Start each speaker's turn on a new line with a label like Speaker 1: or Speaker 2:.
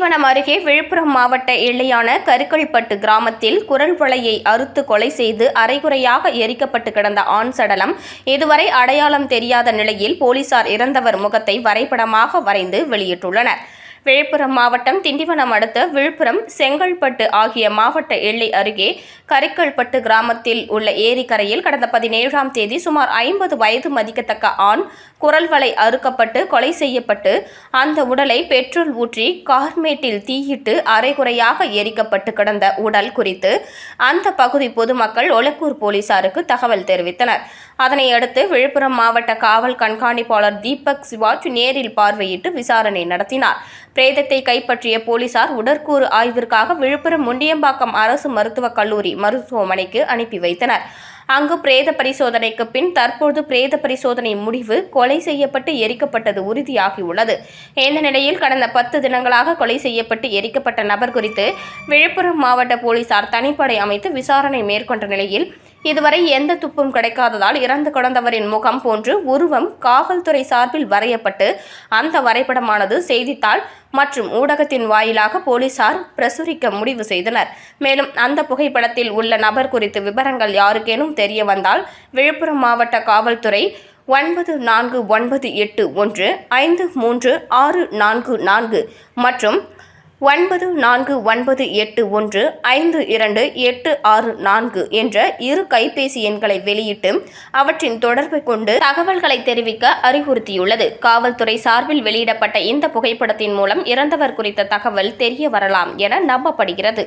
Speaker 1: திண்டிவனம் அருகே விழுப்புரம் மாவட்ட எல்லையான கருக்கல்பட்டு கிராமத்தில் குரல் வளையை அறுத்து கொலை செய்து அரைகுறையாக எரிக்கப்பட்டு கிடந்த ஆண் சடலம் இதுவரை அடையாளம் தெரியாத நிலையில் போலீசார் இறந்தவர் முகத்தை வரைபடமாக வரைந்து வெளியிட்டுள்ளனர். விழுப்புரம் மாவட்டம் திண்டிவனம் அடுத்த விழுப்புரம் செங்கல்பட்டு ஆகிய மாவட்ட எல்லை அருகே கரிக்கல்பட்டு கிராமத்தில் உள்ள ஏரிக்கரையில் கடந்த பதினேழாம் தேதி சுமார் ஐம்பது வயது மதிக்கத்தக்க ஆண் குரல்வளை அறுக்கப்பட்டு கொலை செய்யப்பட்டு அந்த உடலை பெட்ரோல் ஊற்றி கார்மேட்டில் தீயிட்டு அரைகுறையாக எரிக்கப்பட்டு கிடந்த உடல் குறித்து அந்த பகுதி பொதுமக்கள் ஒலக்கூர் போலீசாருக்கு தகவல் தெரிவித்தனர். அதனை அடுத்து விழுப்புரம் மாவட்ட காவல் கண்காணிப்பாளர் தீபக் சிவாஜ் நேரில் பார்வையிட்டு விசாரணை நடத்தினார். பிரேதத்தை கைப்பற்றிய போலீசார் உடற்கூறு ஆய்விற்காக விழுப்புரம் முண்டியம்பாக்கம் அரசு மருத்துவக் கல்லூரி மருத்துவமனைக்கு அனுப்பி வைத்தனர். அங்கு பிரேத பரிசோதனைக்கு பின் தற்போது பிரேத பரிசோதனை முடிவு கொலை செய்யப்பட்டு எரிக்கப்பட்டது உறுதியாகியுள்ளது. இந்த நிலையில் கடந்த பத்து தினங்களாக கொலை செய்யப்பட்டு எரிக்கப்பட்ட நபர் குறித்து விழுப்புரம் மாவட்ட போலீசார் தனிப்படை அமைத்து விசாரணை மேற்கொண்ட நிலையில் இதுவரை எந்த துப்பும் கிடைக்காததால் இறந்து கிடந்தவரின் முகம் போன்று உருவம் காவல்துறை சார்பில் வரையப்பட்டு அந்த வரைபடமானது செய்தித்தாள் மற்றும் ஊடகத்தின் வாயிலாக போலீசார் பிரசுரிக்க முடிவு செய்தனர். மேலும் அந்த புகைப்படத்தில் உள்ள நபர் குறித்து விவரங்கள் யாருக்கேனும் தெரிய வந்தால் விழுப்புரம் மாவட்ட காவல்துறை ஒன்பது நான்கு ஒன்பது எட்டு ஒன்று ஐந்து மூன்று ஆறு நான்கு நான்கு மற்றும் ஒன்பது நான்கு ஒன்பது எட்டு ஒன்று ஐந்து இரண்டு எட்டு ஆறு நான்கு என்ற இரு கைபேசி எண்களை வெளியிட்டு அவற்றின் தொடர்பை கொண்டு தகவல்களை தெரிவிக்க அறிவுறுத்தியுள்ளது. காவல்துறை சார்பில் வெளியிடப்பட்ட இந்த புகைப்படத்தின் மூலம் இறந்தவர் குறித்த தகவல் தெரிய வரலாம் என நம்பப்படுகிறது.